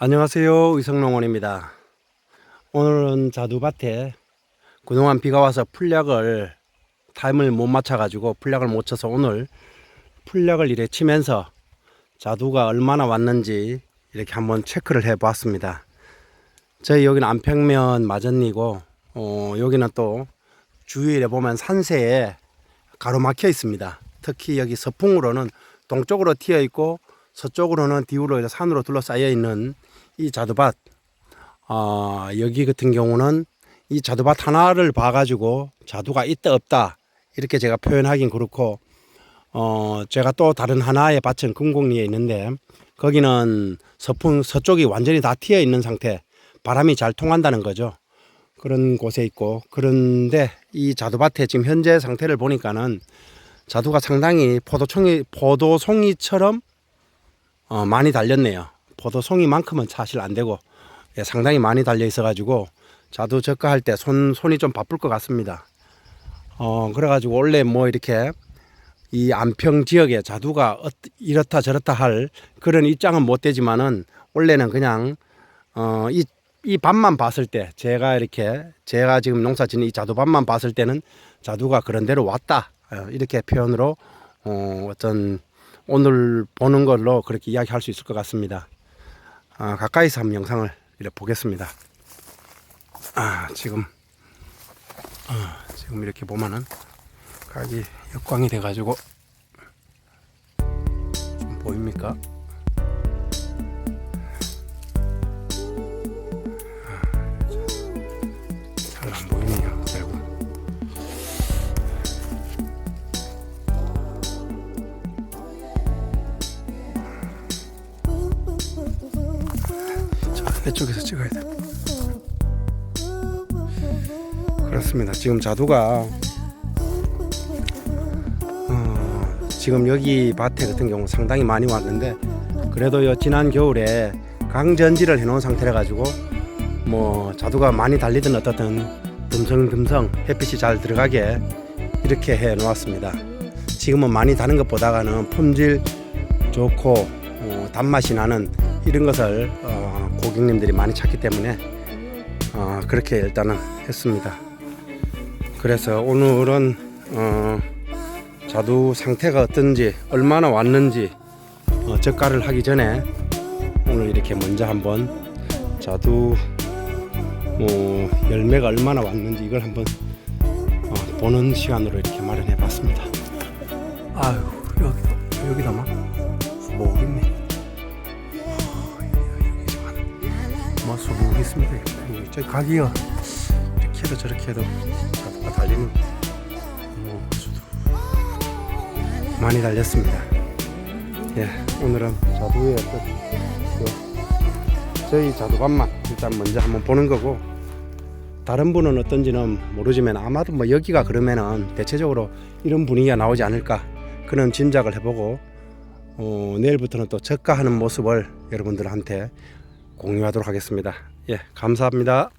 안녕하세요. 의성농원입니다. 오늘은 자두밭에 그동안 비가 와서 풀약을 타임을 못 맞춰 가지고 풀약을 못 쳐서 오늘 풀약을 이래 치면서 자두가 얼마나 왔는지 이렇게 한번 체크를 해 보았습니다. 저희 여기는 안평면 마전이고 어, 여기는 또 주위에 보면 산세에 가로막혀 있습니다. 특히 여기 서풍으로는 동쪽으로 튀어 있고 서쪽으로는 뒤로 이제 산으로 둘러싸여 있는 이 자두밭. 아, 여기 같은 경우는 이 자두밭 하나를 봐가지고 자두가 있다 없다 이렇게 제가 표현하긴 그렇고 어 제가 또 다른 하나의 밭은 금곡리에 있는데 거기는 서풍 서쪽이 완전히 다 튀어 있는 상태 바람이 잘 통한다는 거죠 그런 곳에 있고 그런데 이 자두밭에 지금 현재 상태를 보니까는 자두가 상당히 포도송이 포도송이처럼 어, 많이 달렸네요. 포도 송이만큼은 사실 안 되고 예, 상당히 많이 달려 있어가지고 자두 적가할 때 손 손이 좀 바쁠 것 같습니다. 어 그래가지고 원래 뭐 이렇게 이 안평 지역에 자두가 어, 이렇다 저렇다 할 그런 입장은 못 되지만은 원래는 그냥 어이 이 밭만 봤을 때 제가 이렇게 제가 지금 농사 짓는 이 자두밭만 봤을 때는 자두가 그런 대로 왔다 어, 이렇게 표현으로 어, 어떤 오늘 보는 걸로 그렇게 이야기할 수 있을 것 같습니다. 아, 가까이서 한번 영상을 이렇게 보겠습니다. 아, 지금 아, 지금 이렇게 보면은 각이 역광이 돼가지고 좀 보입니까? 자, 이쪽에서 찍어야 돼. 그렇습니다. 지금 자두가 어, 지금 여기 밭에 같은 경우 상당히 많이 왔는데 그래도 요 지난 겨울에 강전지를 해놓은 상태라 가지고 뭐 자두가 많이 달리든 어떻든 듬성듬성 햇빛이 잘 들어가게 이렇게 해 놓았습니다. 지금은 많이 다는 것보다는 품질 좋고 어, 단맛이 나는 이런 것을 어, 고객님들이 많이 찾기 때문에 어, 그렇게 일단은 했습니다. 그래서 오늘은 어, 자두 상태가 어떤지 얼마나 왔는지 어, 적가를 하기 전에 오늘 이렇게 먼저 한번 자두 뭐 열매가 얼마나 왔는지 이걸 한번 어, 보는 시간으로 이렇게 마련해 봤습니다. 아유 여기 여기다 막 있네. 있습니다. 여기 저 각이요 이렇게 해도 저렇게 해도 자두가 달리는 많이 달렸습니다. 예 오늘은 자두의 어떤 그 저희 자두밭만 일단 먼저 한번 보는 거고 다른 분은 어떤지는 모르지만 아마도 뭐 여기가 그러면은 대체적으로 이런 분위기가 나오지 않을까 그런 짐작을 해보고 어, 내일부터는 또 적가하는 모습을 여러분들한테 공유하도록 하겠습니다. 예, 감사합니다.